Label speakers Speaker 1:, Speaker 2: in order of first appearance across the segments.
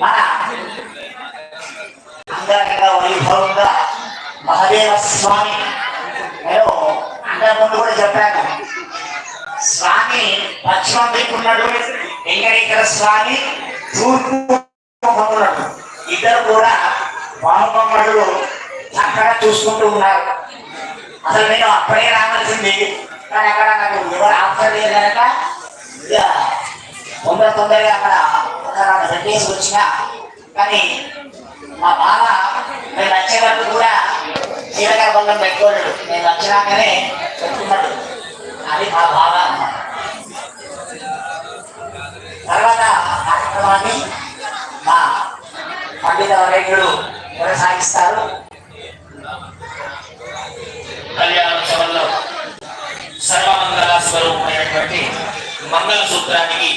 Speaker 1: మన అంగరంగ వైభవంగా మహదేవ స్వామి నేను అంతకు ముందు కూడా చెప్పాను స్వామి పశ్చిమ దిక్కు ఉన్నాడు వెంకటేశ్వర స్వామి తూర్పు ఉన్నాడు ఇద్దరు కూడా పాపమ్మడు చక్కగా చూసుకుంటూ ఉన్నారు అసలు నేను అప్పుడే రావాల్సింది కానీ అక్కడ నాకు ఎవరు ఆఫర్ లేదు కనుక ఇక తొందర తొందరగా అక్కడ ఒక వచ్చినా కానీ మా బావ నేను వచ్చే వరకు కూడా జీలకర్ర బంధం పెట్టుకోలేడు నేను వచ్చినాకనే పెట్టుకున్నాడు. అది మా బావ అన్నమాట. తర్వాత కార్యక్రమాన్ని మా పండిత వరేకుడు కొనసాగిస్తారు.
Speaker 2: కళ్యాణోత్సవంలో సర్వమంగళ స్వరూపమైనటువంటి మంగళ సూత్రానికి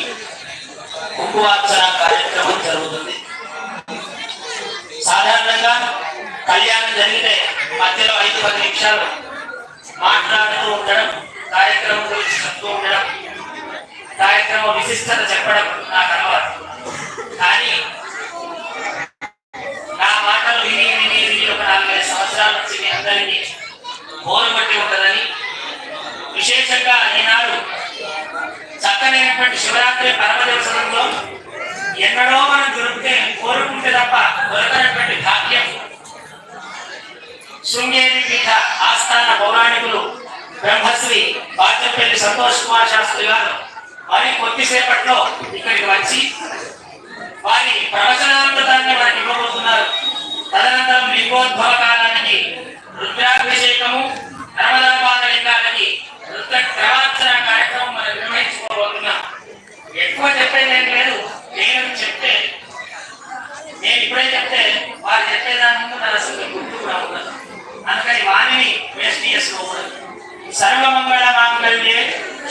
Speaker 2: కుంకుమార్చన కార్యక్రమం కళ్యాణం జరిగితే మధ్యలో ఐదు పది నిమిషాలు మాట్లాడుతూ ఉండడం కార్యక్రమం గురించి చెప్తూ ఉండడం కార్యక్రమ విశిష్టత చెప్పడం నా అలవాటు కానీ నా మాటలు విని విని విని ఒక నాలుగైదు సంవత్సరాల నుంచి మీ అందరినీ బోరు ఉంటుందని విశేషంగా ఈనాడు చక్కనైనటువంటి శివరాత్రి పరమదర్శనంలో పౌరాణికులు బ్రహ్మశ్రీ బాచంపల్లి సంతోష్ కుమార్ శాస్త్రి గారు. మరి కొద్దిసేపట్లో ఇక్కడికి వచ్చి వారి ప్రవచన శరణ్యే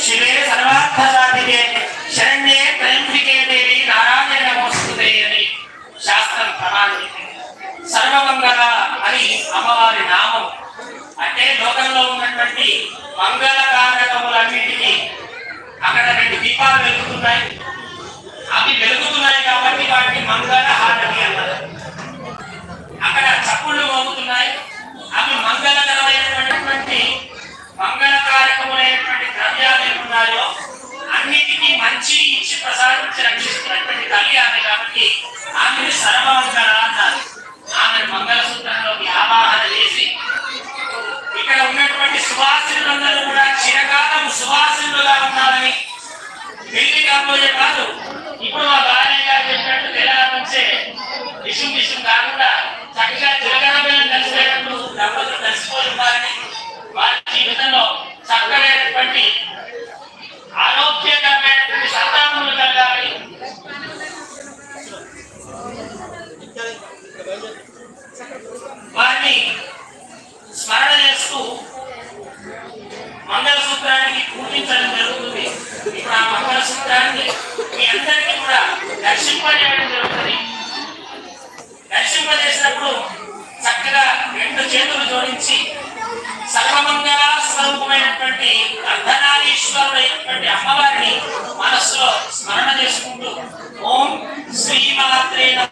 Speaker 2: శివే సర్వార్థ సాధికే శరణ్యే త్రయంబికే దేవి. నారాయణ నమోస్తుతే అని శాస్త్రం ప్రమాణం. సర్వమంగళ అని అమ్మవారి నామం. అంటే లోకంలో ఉన్నటువంటి మంగళ కారకములన్నిటికీ అక్కడ రెండు దీపాలు వెలుగుతున్నాయి. అవి వెలుగుతున్నాయి కాబట్టి ఆమె సర్వమంగళ అన్నారు ఆమె మంగళసూత్రంలోకి ఆవాహన చేసి ఇక్కడ ఉన్నటువంటి సువాసినులందరూ కూడా చిరకాలం సువాసినులుగా ఉన్నారని పెళ్ళి కాబోయే వారిని స్మరణ చేస్తూ మంగళసూత్రానికి పూజించడం జరుగుతుంది. ఇప్పుడు ఆ మంగళసూత్రాన్ని మీ అందరికీ కూడా దర్శింపజేయడం జరుగుతుంది. దర్శింపజేసినప్పుడు చక్కగా రెండు చేతులు జోడించి సర్వమంగళ స్వరూపమైనటువంటి అర్ధనారీశ్వరుడైనటువంటి అమ్మవారిని మనస్సులో స్మరణ చేసుకుంటూ ఓం శ్రీమాత్రే నమః